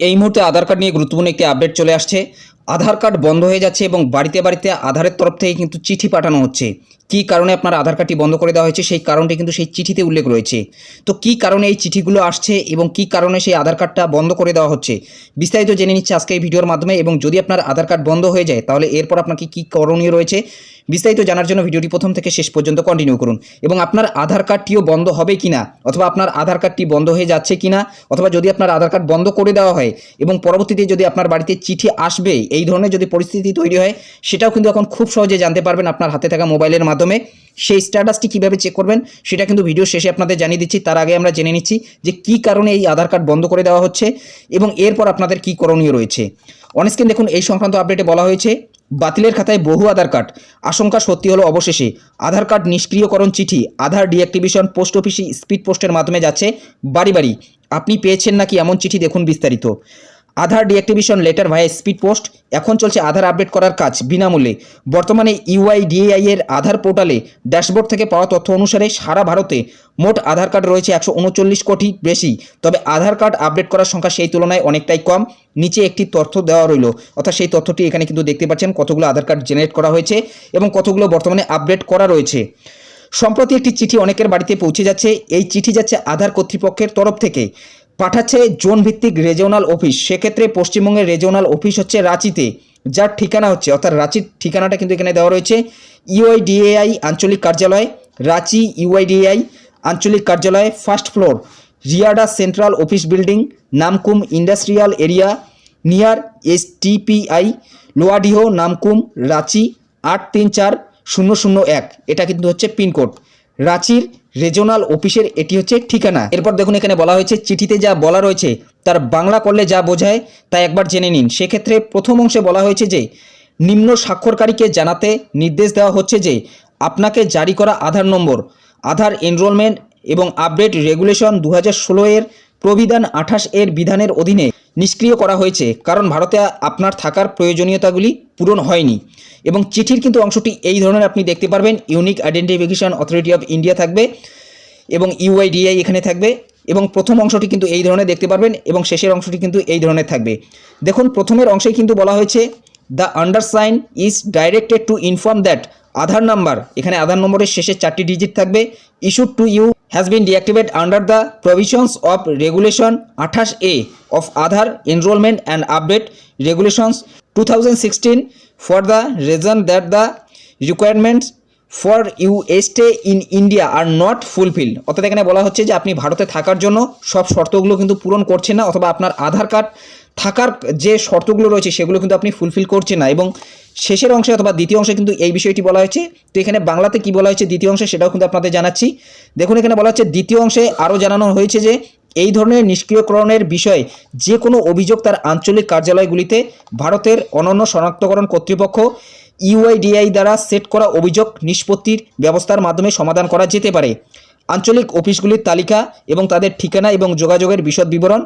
এই মুহূর্তে আধার কার্ড নিয়ে গুরুত্বপূর্ণ একটি আপডেট চলে আসছে। আধার কার্ড বন্ধ হয়ে যাচ্ছে এবং বাড়িতে বাড়িতে আধারের তরফ থেকে কিন্তু চিঠি পাঠানো হচ্ছে। কী কারণে আপনার আধার কার্ডটি বন্ধ করে দেওয়া হয়েছে সেই কারণটি কিন্তু সেই চিঠিতে উল্লেখ রয়েছে। তো কী কারণে এই চিঠিগুলো আসছে এবং কী কারণে সেই আধার কার্ডটা বন্ধ করে দেওয়া হচ্ছে? বিস্তারিত জেনে নিচ্ছে আজকে এই ভিডিওর মাধ্যমে এবং যদি আপনার আধার কার্ড বন্ধ হয়ে যায় তাহলে এরপর আপনাকে কী করণীয় রয়েছে বিস্তারিত জানার জন্য ভিডিওটি প্রথম থেকে শেষ পর্যন্ত কন্টিনিউ করুন। এবং আপনার আধার কার্ডটিও বন্ধ হবে কিনা অথবা আপনার আধার কার্ডটি বন্ধ হয়ে যাচ্ছে কিনা অথবা যদি আপনার আধার কার্ড বন্ধ করে দেওয়া হয় এবং পরবর্তীতে যদি আপনার বাড়িতে চিঠি আসবে এই ধরনের যদি পরিস্থিতি তৈরি হয়, সেটাও কিন্তু এখন খুব সহজে জানতে পারবেন আপনার হাতে থাকা মোবাইলের মাধ্যমে। সেই স্ট্যাটাসটি কীভাবে চেক করবেন, সেটা কিন্তু ভিডিও শেষে আপনাদের জানিয়ে দিচ্ছি। তার আগে আমরা জেনে নিচ্ছি যে কী কারণে এই আধার কার্ড বন্ধ করে দেওয়া হচ্ছে এবং এরপর আপনাদের কী করণীয় রয়েছে। অনস্ক্রিন দেখুন, এই সংক্রান্ত আপডেটে বলা হয়েছে, বাতিলের খাতায় বহু আধার কার্ড আশঙ্কা সত্যি হলো অবশেষে। আধার কার্ড নিষ্ক্রিয়করণ চিঠি, আধার ডিঅ্যাক্টিভেশন পোস্ট অফিসে স্পিড পোস্টের মাধ্যমে যাচ্ছে। বাড়ি বাড়ি, আপনি পেয়েছেন নাকি এমন চিঠি দেখুন বিস্তারিত। আধার ডিঅ্যাক্টিভেশন লেটার ভাইয়া স্পিড পোস্ট এখন চলছে আধার আপডেট করার কাজ বিনামূল্যে। বর্তমানে ইউআইডিএআই এর আধার পোর্টালে ড্যাশবোর্ড থেকে পাওয়া তথ্য অনুসারে সারা ভারতে মোট আধার কার্ড রয়েছে একশো উনচল্লিশ কোটি বেশি। তবে আধার কার্ড আপডেট করার সংখ্যা সেই তুলনায় অনেকটাই কম। নিচে একটি তথ্য দেওয়া রইল। অর্থাৎ সেই তথ্যটি এখানে কিন্তু দেখতে পাচ্ছেন কতগুলো আধার কার্ড জেনারেট করা হয়েছে এবং কতগুলো বর্তমানে আপডেট করা রয়েছে। সম্প্রতি একটি চিঠি অনেকের বাড়িতে পৌঁছে যাচ্ছে। এই চিঠি যাচ্ছে আধার কর্তৃপক্ষের তরফ থেকে। পাঠাচ্ছে জোন ভিত্তিক রেজিওনাল অফিস সেক্ষেত্রে পশ্চিমবঙ্গের রেজিওনাল অফিস হচ্ছে রাঁচিতে, যার ঠিকানা হচ্ছে, অর্থাৎ রাঁচির ঠিকানাটা কিন্তু এখানে দেওয়া রয়েছে, ইউআইডিএআই আঞ্চলিক কার্যালয়, রাঁচি ইউআইডিএআই আঞ্চলিক কার্যালয় first floor RIADA central office building Namkum industrial area near S TPI Lowadih, Namkum, Ranchi, আট তিন চার শূন্য শূন্য এক। এটা কিন্তু হচ্ছে পিনকোড। রাঁচির রেজিওনাল অফিসের এটি হচ্ছে ঠিকানা। এরপর দেখুন এখানে বলা হয়েছে, চিঠিতে যা বলা রয়েছে, তার বাংলা করলে যা বোঝায় তা একবার জেনে নিন। সেক্ষেত্রে প্রথম অংশে বলা হয়েছে যে, নিম্ন স্বাক্ষরকারীকে জানাতে নির্দেশ দেওয়া হচ্ছে যে, আপনাকে জারি করা আধার নম্বর, আধার এনরোলমেন্ট এবং আপডেট রেগুলেশন দু হাজার ষোলো এর প্রবিধান আঠাশ এর বিধানের অধীনে নিষ্ক্রিয় করা হয়েছে, কারণ ভারতে আপনার থাকার প্রয়োজনীয়তাগুলি পূরণ হয়নি। এবং চিঠির কিন্তু অংশটি এই ধরনের, আপনি দেখতে পারবেন unique identification authority of India থাকবে এবং ইউআইডিআই এখানে থাকবে। এবং প্রথম অংশটি কিন্তু এই ধরনের দেখতে পারবেন এবং শেষের অংশটি কিন্তু এই ধরনের থাকবে। দেখুন, প্রথমের অংশেই কিন্তু বলা হয়েছে the undersign is directed to inform that Aadhaar number, এখানে আধার নম্বরের শেষে চারটি ডিজিট থাকবে issued to you has been deactivate under the provisions of regulation আঠাশ A of Aadhaar enrolment and update regulations two for the reason that the requirements for you stay in India are not fulfil অর্থাৎ এখানে বলা হচ্ছে যে আপনি ভারতে থাকার জন্য সব শর্তগুলো কিন্তু পূরণ করছেন না অথবা আপনার আধার কার্ড থাকার যে শর্তগুলো রয়েছে সেগুলো কিন্তু আপনি ফুলফিল করছেন না এবং শেষের অংশে অথবা দ্বিতীয় অংশে কিন্তু এই বিষয়টি বলা হয়েছে। তো এখানে বাংলাতে কি বলা হয়েছে? দ্বিতীয় অংশে সেটাও কিন্তু আপনাদের জানাচ্ছি। দেখুন, এখানে বলা হচ্ছে, দ্বিতীয় অংশে আরও জানানো হয়েছে যে, এই ধরনের নিষ্ক্রিয়করণের বিষয়ে যে কোনো অভিযোগ তার আঞ্চলিক কার্যালয়গুলিতে ভারতের অনন্য শনাক্তকরণ কর্তৃপক্ষ ইউআইডিআই দ্বারা সেট করা অভিযোগ নিষ্পত্তির ব্যবস্থার মাধ্যমে সমাধান করা যেতে পারে। আঞ্চলিক অফিসগুলির তালিকা এবং তাদের ঠিকানা এবং যোগাযোগের বিশদ বিবরণ,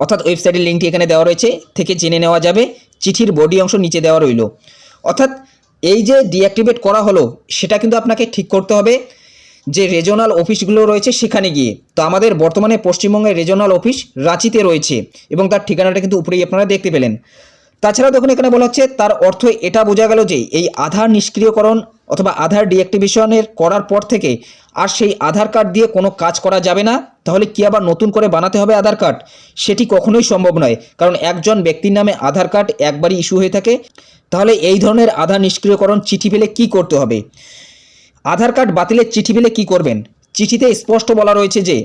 অর্থাৎ ওয়েবসাইটের লিঙ্কটি এখানে দেওয়া রয়েছে, থেকে জেনে নেওয়া যাবে। চিঠির বডি অংশ নিচে দেওয়া রইল। অর্থাৎ এই যে ডিঅ্যাক্টিভেট করা হলো, সেটা কিন্তু আপনাকে ঠিক করতে হবে যে রেজনাল অফিসগুলো রয়েছে সেখানে গিয়ে। তো আমাদের বর্তমানে পশ্চিমবঙ্গের রেজনাল অফিস রাঁচিতে রয়েছে এবং তার ঠিকানাটা কিন্তু উপরেই আপনারা দেখতে পেলেন। তাছাড়া দেখুন এখানে বলা হচ্ছে, তার অর্থ এটা বোঝা গেল যে এই আধার নিষ্ক্রিয়করণ অথবা আধার ডিঅ্যাক্টিভেশনের করার পর থেকে আর সেই আধার কার্ড দিয়ে কোনো কাজ করা যাবে না? তাহলে কি আবার নতুন করে বানাতে হবে আধার কার্ড? সেটি কখনোই সম্ভব নয়, কারণ একজন ব্যক্তির নামে আধার কার্ড একবারই ইস্যু হয়ে থাকে। তাহলে এই ধরনের আধার নিষ্ক্রিয়করণ চিঠি পেলে কি করতে হবে? আধার কার্ড বাতিলের চিঠি পেলে কি করবেন? চিঠিতে স্পষ্ট বলা রয়েছে যে,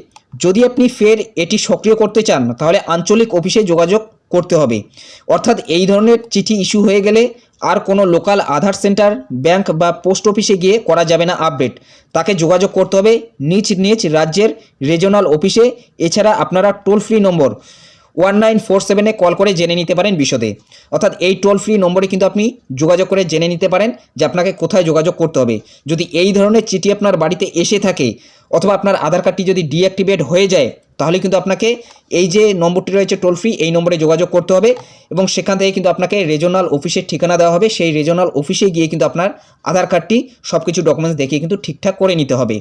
যদি আপনি ফের এটি সক্রিয় করতে চান, তাহলে আঞ্চলিক অফিসে যোগাযোগ করতে হবে। অর্থাৎ এই ধরনের চিঠি ইস্যু হয়ে গেলে আর কোনো লোকাল আধার সেন্টার ব্যাংক বা পোস্ট অফিসে গিয়ে করা যাবে না আপডেট তাকে যোগাযোগ করতে হবে নিজ নিজ রাজ্যের রিজনাল অফিসে এছাড়া আপনারা toll free number one nine four সেভেনে কল করে জেনে নিতে পারেন বিশদে। অর্থাৎ এই টোল ফ্রি নম্বরে কিন্তু আপনি যোগাযোগ করে জেনে নিতে পারেন যে আপনাকে কোথায় যোগাযোগ করতে হবে। যদি এই ধরনের চিঠি আপনার বাড়িতে এসে থাকে অথবা আপনার আধার কার্ডটি যদি ডিঅ্যাক্টিভেট হয়ে যায়, তাহলে কিন্তু আপনাকে এই যে নম্বরটি রয়েছে টোল ফ্রি এই নম্বরে যোগাযোগ করতে হবে এবং সেখান থেকে কিন্তু আপনাকে রেজনাল অফিসের ঠিকানা দেওয়া হবে। সেই রেজনাল অফিসে গিয়ে কিন্তু আপনার আধার কার্ডটি সব কিছু ডকুমেন্টস দেখিয়ে কিন্তু ঠিকঠাক করে নিতে হবে।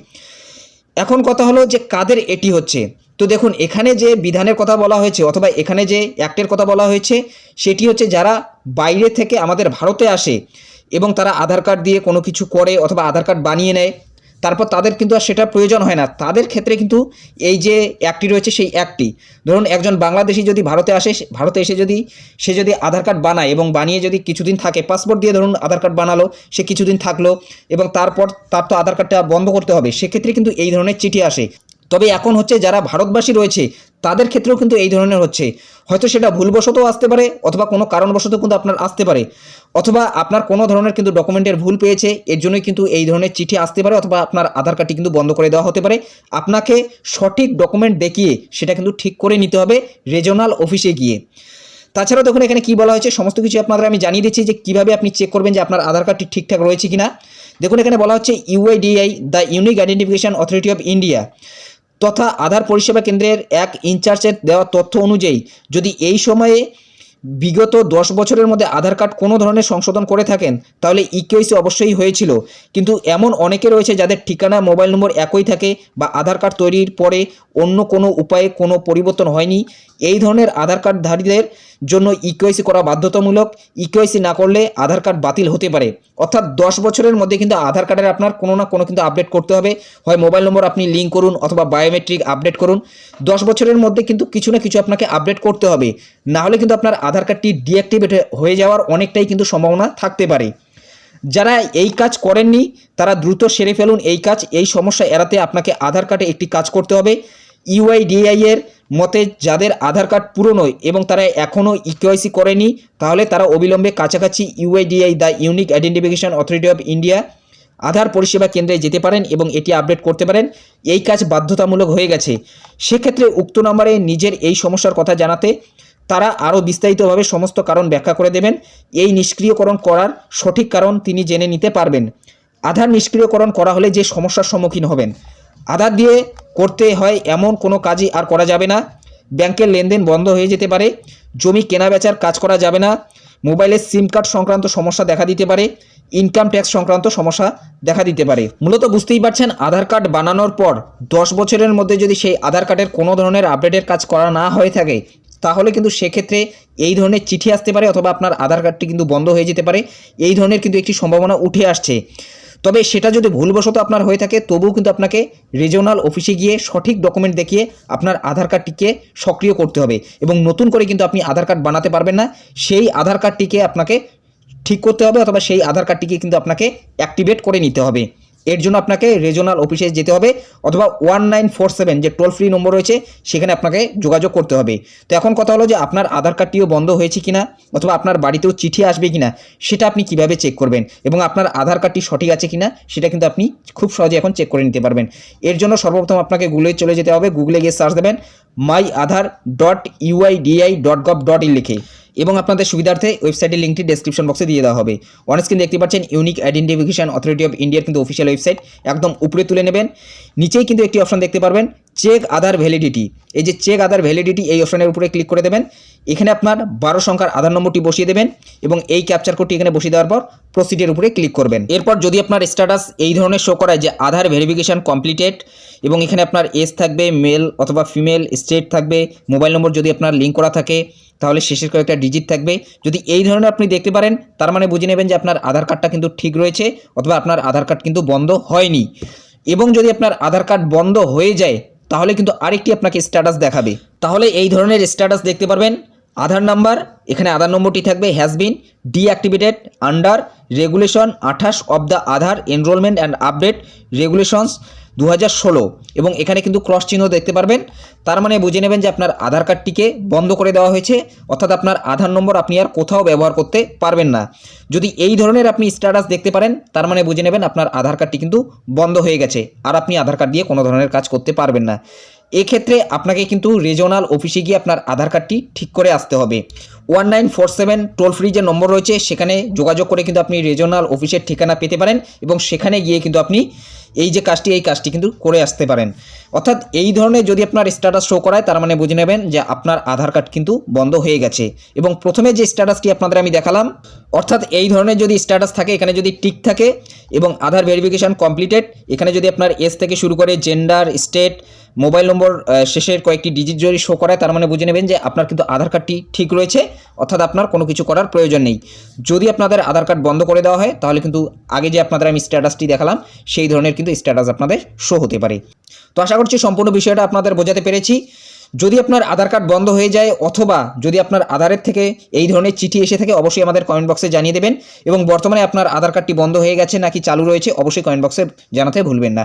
এখন কথা হলো যে কাদের এটি হচ্ছে? তো দেখুন, এখানে যে বিধানের কথা বলা হয়েছে অথবা এখানে যে অ্যাক্টের কথা বলা হয়েছে, সেটি হচ্ছে যারা বাইরে থেকে আমাদের ভারতে আসে এবং তারা আধার কার্ড দিয়ে কোনো কিছু করে অথবা আধার কার্ড বানিয়ে নেয় তারপর তাদের কিন্তু আর সেটা প্রয়োজন হয় না। তাদের ক্ষেত্রে কিন্তু এই যে অ্যাক্টটি রয়েছে সেই অ্যাক্টটি ধরুন একজন বাংলাদেশি যদি ভারতে আসে ভারতে এসে যদি, সে যদি আধার কার্ড বানায় এবং বানিয়ে যদি কিছুদিন থাকে, পাসপোর্ট দিয়ে ধরুন আধার কার্ড বানালো, সে কিছুদিন থাকল এবং তারপর তার তো আধার কার্ডটা বন্ধ করতে হবে, সেক্ষেত্রে কিন্তু এই ধরনের চিঠি আসে। তবে এখন হচ্ছে যারা ভারতবাসী রয়েছে, তাদের ক্ষেত্রেও কিন্তু এই ধরনের হচ্ছে। হয়তো সেটা ভুলবশত আসতে পারে, অথবা কোনো কারণবশত কিন্তু আপনার আসতে পারে। অথবা আপনার কোনো ধরনের কিন্তু ডকুমেন্টের ভুল পেয়েছে, এর জন্যই কিন্তু এই ধরনের চিঠি আসতে পারে, অথবা আপনার আধার কার্ডটি কিন্তু বন্ধ করে দেওয়া হতে পারে। আপনাকে সঠিক ডকুমেন্ট দেখিয়ে সেটা কিন্তু ঠিক করে নিতে হবে রেজনাল অফিসে গিয়ে। তাছাড়া দেখুন, এখানে কি বলা হয়েছে, সমস্ত কিছু আপনাদের আমি জানিয়ে দিচ্ছি যে কীভাবে আপনি চেক করবেন যে আপনার আধার কার্ডটি ঠিকঠাক রয়েছে কিনা। দেখুন, এখানে বলা হচ্ছে UIDAI the unique identification authority of India তথা আধার পরিষেবা কেন্দ্রের এক ইনচার্জের দেওয়া তথ্য অনুযায়ী, যদি এই সময়ে বিগত দশ বছরের মধ্যে আধার কার্ড কোনো ধরনের সংশোধন করে থাকেন, তাহলে ইকেওয়াইসি অবশ্যই হয়েছিল। কিন্তু এমন অনেকে রয়েছে যাদের ঠিকানা, মোবাইল নম্বর একই থাকে বা আধার কার্ড তৈরির পরে অন্য কোনো উপায়ে কোনো পরিবর্তন হয়নি। এই ধরনের আধার কার্ডধারীদের জন্য ইকেওয়াইসি করা বাধ্যতামূলক। ইকেওয়াইসি না করলে আধার কার্ড বাতিল হতে পারে। অর্থাৎ দশ বছরের মধ্যে কিন্তু আধার কার্ডের আপনার কোনো না কোনো কিন্তু আপডেট করতে হবে। হয় মোবাইল নম্বর আপনি লিঙ্ক করুন অথবা বায়োমেট্রিক আপডেট করুন। দশ বছরের মধ্যে কিন্তু কিছু না কিছু আপনাকে আপডেট করতে হবে। না হলে কিন্তু আপনার আধার কার্ডটি ডিঅ্যাক্টিভেট হয়ে যাওয়ার অনেকটাই কিন্তু সম্ভাবনা থাকতে পারে। যারা এই কাজ করেননি, তারা দ্রুত সেরে ফেলুন এই কাজ। এই সমস্যা এড়াতে আপনাকে আধার কার্ডে একটি কাজ করতে হবে। ইউআইডিআই এর মতে যাদের আধার কার্ড পুরনো এবং তারা এখনও ইকেওয়াইসি করেনি, তাহলে তারা অবিলম্বে কাছাকাছি UIDAI the unique identification authority of India Aadhaar পরিষেবা কেন্দ্রে যেতে পারেন এবং এটি আপডেট করতে পারেন। এই কাজ বাধ্যতামূলক হয়ে গেছে। সেক্ষেত্রে উক্ত নম্বরে নিজের এই সমস্যার কথা জানাতে তারা আরও বিস্তারিতভাবে সমস্ত কারণ ব্যাখ্যা করে দেবেন। এই নিষ্ক্রিয়করণ করার সঠিক কারণ তিনি জেনে নিতে পারবেন। আধার নিষ্ক্রিয়করণ করা হলে যে সমস্যার সম্মুখীন হবেন। আধার দিয়ে করতে হয় এমন কোনো কাজই আর করা যাবে না। ব্যাংকের লেনদেন বন্ধ হয়ে যেতে পারে, জমি কেনা বেচার কাজ করা যাবে না মোবাইলের সিম কার্ড সংক্রান্ত সমস্যা দেখা দিতে পারে, ইনকাম ট্যাক্স সংক্রান্ত সমস্যা দেখা দিতে পারে। মূলত বুঝতেই পারছেন, আধার কার্ড বানানোর পর দশ বছরের মধ্যে যদি সেই আধার কার্ডের কোনো ধরনের আপডেটের কাজ করা না হয়ে থাকে, তাহলে কিন্তু সেক্ষেত্রে এই ধরনের চিঠি আসতে পারে অথবা আপনার আধার কার্ডটি কিন্তু বন্ধ হয়ে যেতে পারে। এই ধরনের কিন্তু একটি সম্ভাবনা উঠে আসছে। তবে সেটা যদি ভুলবশত আপনার হয়ে থাকে, তবুও কিন্তু আপনাকে রিজিওনাল অফিসে গিয়ে সঠিক ডকুমেন্ট দেখিয়ে আপনার আধার কার্ডটিকে সক্রিয় করতে হবে এবং নতুন করে কিন্তু আপনি আধার কার্ড বানাতে পারবেন না। সেই আধার কার্ডটিকে আপনাকে ঠিক করতে হবে অথবা সেই আধার কার্ডটিকে কিন্তু আপনাকে অ্যাক্টিভেট করে নিতে হবে। এর জন্য আপনাকে রেজনাল অফিসে যেতে হবে অথবা ওয়ান নাইন ফোর সেভেন যে টোল ফ্রি নম্বর রয়েছে, সেখানে আপনাকে যোগাযোগ করতে হবে। তো এখন কথা হলো যে আপনার আধার কার্ডটিও বন্ধ হয়েছে কিনা অথবা আপনার বাড়িতেও চিঠি আসবে কিনা, সেটা আপনি কীভাবে চেক করবেন এবং আপনার আধার কার্ডটি সঠিক আছে কিনা, সেটা কিন্তু আপনি খুব সহজে এখন চেক করে নিতে পারবেন। এর জন্য সর্বপ্রথম আপনাকে গুগলে চলে যেতে হবে। গুগলে গিয়ে সার্চ দেবেন my Aadhaar dot UIDAI dot gov dot in লিখে। এবং আপনাদের সুবিধার্থে ওয়েবসাইটের লিঙ্কটি ডেসক্রিপশন বক্সে দিয়ে দেওয়া হবে। অনেক স্ক্রিন দেখতে পাচ্ছেন ইউনিক আইডেন্টিফিকেশন অথরিটি অফ ইন্ডিয়ার কিন্তু অফিসিয়াল ওয়েবসাইট একদম উপরে তুলে নেবেন। নিচেই কিন্তু একটি অপশন দেখতে পারবেন চেক আধার ভ্যালিডিটি এই যে চেক আধার ভ্যালিডিটি এই অপশনের উপরে ক্লিক করে দেবেন। এখানে আপনার বারো সংখ্যার আধার নম্বরটি বসিয়ে দেবেন এবং এই ক্যাপচার কোডটি এখানে বসিয়ে দেওয়ার পর প্রসিডের উপরে ক্লিক করবেন। এরপর যদি আপনার স্ট্যাটাস এই ধরনের শো করায় যে আধার ভেরিফিকেশন কমপ্লিটেড এবং এখানে আপনার এজ থাকবে মেল অথবা ফিমেল স্টেট থাকবে, মোবাইল নম্বর যদি আপনার লিঙ্ক করা থাকে, তাহলে শেষের কয়েকটা ডিজিট থাকবে। যদি এই ধরনের আপনি দেখতে পারেন, তার মানে বুঝে নেবেন যে আপনার আধার কার্ডটা কিন্তু ঠিক রয়েছে, অথবা আপনার আধার কার্ড কিন্তু বন্ধ হয়নি। এবং যদি আপনার আধার কার্ড বন্ধ হয়ে যায়, তাহলে কিন্তু আরেকটি আপনাকে স্ট্যাটাস দেখাবে। তাহলে এই ধরনের স্ট্যাটাস দেখতে পারবেন, আধার নাম্বার এখানে আধার নম্বরটি থাকবে has been deactivated under regulation আঠাশ of the Aadhaar enrolment and update regulations দু হাজার ষোলো। এবং এখানে কিন্তু ক্রস চিহ্ন দেখতে পারবেন। তার মানে বুঝে নেবেন যে আপনার আধার কার্ডটিকে বন্ধ করে দেওয়া হয়েছে, অর্থাৎ আপনার আধার নম্বর আপনি আর কোথাও ব্যবহার করতে পারবেন না। যদি এই ধরনের আপনি স্ট্যাটাস দেখতে পারেন, তার মানে বুঝে নেবেন আপনার আধার কার্ডটি কিন্তু বন্ধ হয়ে গেছে, আর আপনি আধার কার্ড দিয়ে কোনো ধরনের কাজ করতে পারবেন না। এক্ষেত্রে আপনাকে কিন্তু রিজনাল অফিসে গিয়ে আপনার আধার কার্ডটি ঠিক করে আসতে হবে। One nine four seven toll free যে নম্বর রয়েছে, সেখানে যোগাযোগ করে কিন্তু আপনি রিজনাল অফিসের ঠিকানা পেতে পারেন এবং সেখানে গিয়ে কিন্তু আপনি এই যে কাজটি, এই কাজটি কিন্তু করে আসতে পারেন। অর্থাৎ এই ধরনের যদি আপনার স্ট্যাটাস শো করায়, তার মানে বুঝে নেবেন যে আপনার আধার কার্ড কিন্তু বন্ধ হয়ে গেছে। এবং প্রথমে যে স্ট্যাটাসটি আপনাদের আমি দেখালাম, অর্থাৎ এই ধরনের যদি স্ট্যাটাস থাকে, এখানে যদি টিক থাকে এবং আধার ভেরিফিকেশান কমপ্লিটেড এখানে যদি আপনার এস থেকে শুরু করে জেন্ডার স্টেট মোবাইল নম্বর শেষের কয়েকটি ডিজিট যদি শো করায়, তার মানে বুঝে নেবেন যে আপনার কিন্তু আধার কার্ডটি ঠিক রয়েছে, অর্থাৎ আপনার কোনো কিছু করার প্রয়োজন নেই। যদি আপনাদের আধার কার্ড বন্ধ করে দেওয়া হয়, তাহলে কিন্তু আগে যে আপনাদের আমি স্ট্যাটাসটি দেখালাম, সেই ধরনের কিন্তু স্ট্যাটাস আপনাদের শো হতে পারে। তো আশা করছি সম্পূর্ণ বিষয়টা আপনাদের বোঝাতে পেরেছি। যদি আপনার আধার কার্ড বন্ধ হয়ে যায়, অথবা যদি আপনার আধারের থেকে এই ধরনের চিঠি এসে থাকে, অবশ্যই আমাদের কমেন্ট বক্সে জানিয়ে দেবেন। এবং বর্তমানে আপনার আধার কার্ডটি বন্ধ হয়ে গেছে নাকি চালু রয়েছে, অবশ্যই কমেন্ট বক্সে জানাতে ভুলবেন না।